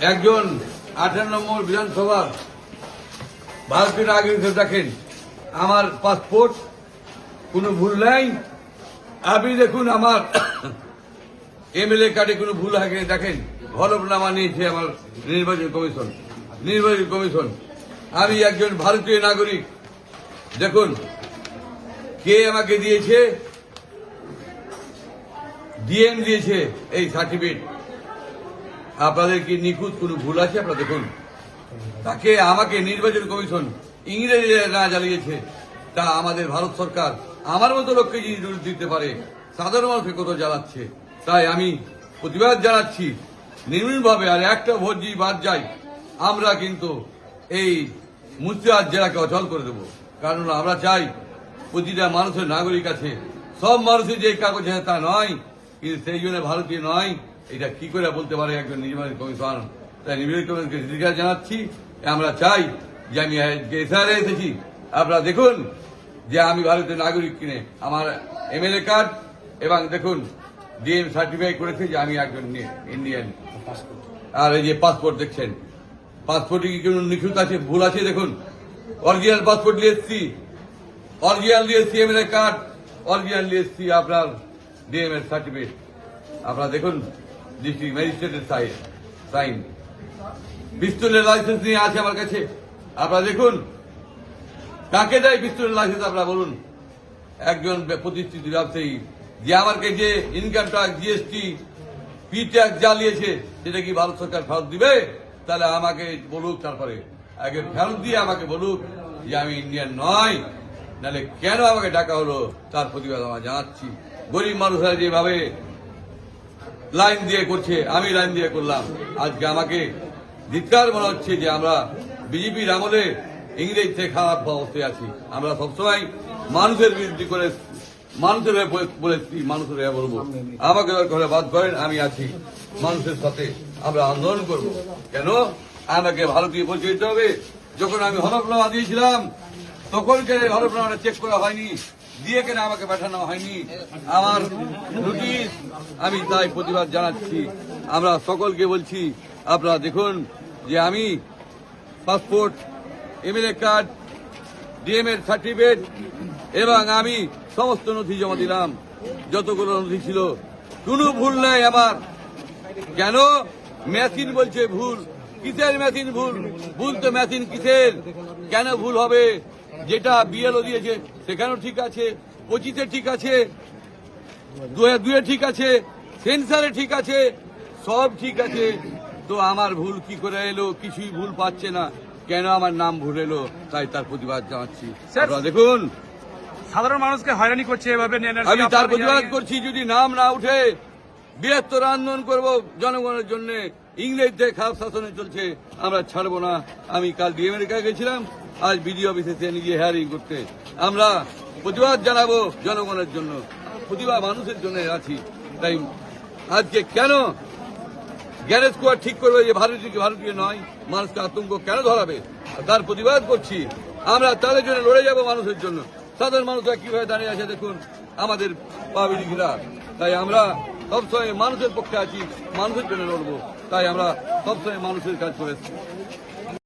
একজন আঠান্ন নম্বর বিধানসভার ভারতীয় নাগরিক দেখেন। আমার পাসপোর্ট, কোনো ভুল নাই। আপনি দেখুন আমার এমএলএ কার্ডে কোনো ভুল থাকে দেখেন। হলফনামা নিয়েছে আমার নির্বাচন কমিশন। নির্বাচন কমিশন। আমি একজন ভারতীয় নাগরিক। দেখুন, কে আমাকে দিয়েছে? ডিএম দিয়েছে এই সার্টিফিকেট। আপনাদের কি নিখুঁত কোনো ভুল আছে? আপনারা দেখুন। তাকে আমাকে নির্বাচন কমিশন ইংরেজি না জ্বালিয়েছে তা আমাদের ভারত সরকার আমার মতো লোককে যদি দিতে পারে, সাধারণ মানুষকে কত জ্বালাচ্ছে? তাই আমি প্রতিবাদ জানাচ্ছি। নির্মূলভাবে আর একটা ভোট যদি বাদ যায়, আমরা কিন্তু এই মুর্শিদাবাদ জেলাকে অচল করে দেবো। কারণ আমরা চাই প্রতিটা মানুষের নাগরিক আছে। সব মানুষের যে কাগজ আছে তা নয়, কিন্তু সেই জন্য ভারতীয় নয়। এটা কি করে বলতে পারে একজন নির্বাচন কমিশন তাই নির্বাচন কমিশনকে জিজ্ঞাসা জানাচ্ছি, আমরা চাই যে আমি এসআরে এসেছি। আপনারা দেখুন যে আমি ভারতের নাগরিক কিনে আমার এমএলএ কার্ড এবং দেখুন ডিএম সার্টিফাই করেছে যে আমি একজন ইন্ডিয়ান। আর এই যে পাসপোর্ট দেখছেন, পাসপোর্টে কি কোনো নিখুঁত আছে? ভুল আছে দেখুন। অরিজিনাল পাসপোর্ট নিয়ে এসছি। অরিজিনাল নিয়ে এসছি এমএলএ কার্ড। অরিজিনাল নিয়ে এসছি আপনার ডিএম এর সার্টিফিকেট। আপনারা দেখুন ডিস্ট্রিক্ট ম্যাজিস্ট্রেটের সাইন সাইন পিস্তলের লাইসেন্স নিয়ে আছে আমার কাছে। আপনারা দেখুন। কাকে দেয় পিস্তলের লাইসেন্স আপনারা বলুন। একজন প্রতিষ্ঠিত ব্যবসায়ী। যে আমাকে যে income tax GST P tax জ্বালিয়েছে, সেটা কি ভারত সরকার ফেরত দিবে? তাহলে আমাকে বলুক তারপরে। আগে ফেরত দিয়ে আমাকে বলুক যে আমি ইন্ডিয়ান নয়। নাহলে কেন আমাকে ডাকা হলো? তার প্রতিবাদ আমরা জানাচ্ছি। গরিব মানুষরা যেভাবে লাইন দিয়ে করছে, আমি লাইন দিয়ে করলাম। আজকে আমাকে ধিক্কার মনে হচ্ছে যে আমরা বিজেপির আমলে ইংরেজ থেকে খারাপ অবস্থায় আছি। আমরা সবসময় মানুষের বিরুদ্ধে করে, মানুষের বলে- বলেছি মানুষের বলব আমাকে দরকার বাদ করেন আমি আছি। মানুষের সাথে আমরা আন্দোলন করব। কেন? আমাকে ভারতীয় পরিচয় দিতে হবে। যখন আমি হলফনামা দিয়েছিলাম তখন কেন হলফনামাটা চেক করা হয়নি, দিয়ে কেন আমাকে পাঠানো হয়নি? আমার নোটিশ আমি তাই প্রতিবাদ জানাচ্ছি। আমরা সকলকে বলছি, আপনারা দেখুন যে আমি পাসপোর্ট এমএলএ কার্ড, ডিএম এর সার্টিফিকেট, এবং আমি সমস্ত নথি জমা দিলাম। যতগুলো নথি ছিল, কোনো ভুল নাই আমার। কেন? মেশিন বলছে ভুল। কিসের মেশিন ভুল? ভুল তো মেশিন কিসের? কেন ভুল হবে? যেটা বিএলও দিয়েছে সেখানেও ঠিক আছে পঁচিশে ঠিক আছে দুয়ে ঠিক আছে সেন্সারে ঠিক আছে সব ঠিক আছে। তো আমার ভুল কি করে এলো কিছুই ভুল পাচ্ছে না। কেন আমার নাম ভুল এলো তাই তার প্রতিবাদ জানাচ্ছি। দেখুন। সাধারণ মানুষকে হয়রানি করছে এভাবে আমি তার প্রতিবাদ করছি যদি নাম না উঠে বৃহত্তর আন্দোলন করব জনগণের জন্য। ইংরেজদের খারাপ শাসনে চলছে, আমরা ছাড়বো না। আমি কাল ডি আমেরিকা গেছিলাম, আজ বিডি অফিসে সে নিজে হেয়ারিং করতে। আমরা প্রতিবাদ জানাব জনগণের জন্য, প্রতিবাদ মানুষের জন্য আছি। তাই আজকে কেন গ্যারেজ কোয়ার ঠিক করবে যে ভারতীয় ভারতীয় নয়, মানুষকে আতঙ্ক কেন ধরাবে? তার প্রতিবাদ করছি। আমরা তাদের জন্য লড়ে যাব মানুষের জন্য। সাধারণ মানুষরা কীভাবে দাঁড়িয়ে আছে দেখুন, আমাদের পাবলিকরা। তাই আমরা সবসময় মানুষের পক্ষে আছি, মানুষের জন্য লড়বো। তাই আমরা সবসময় মানুষের কাজ করে এসেছি।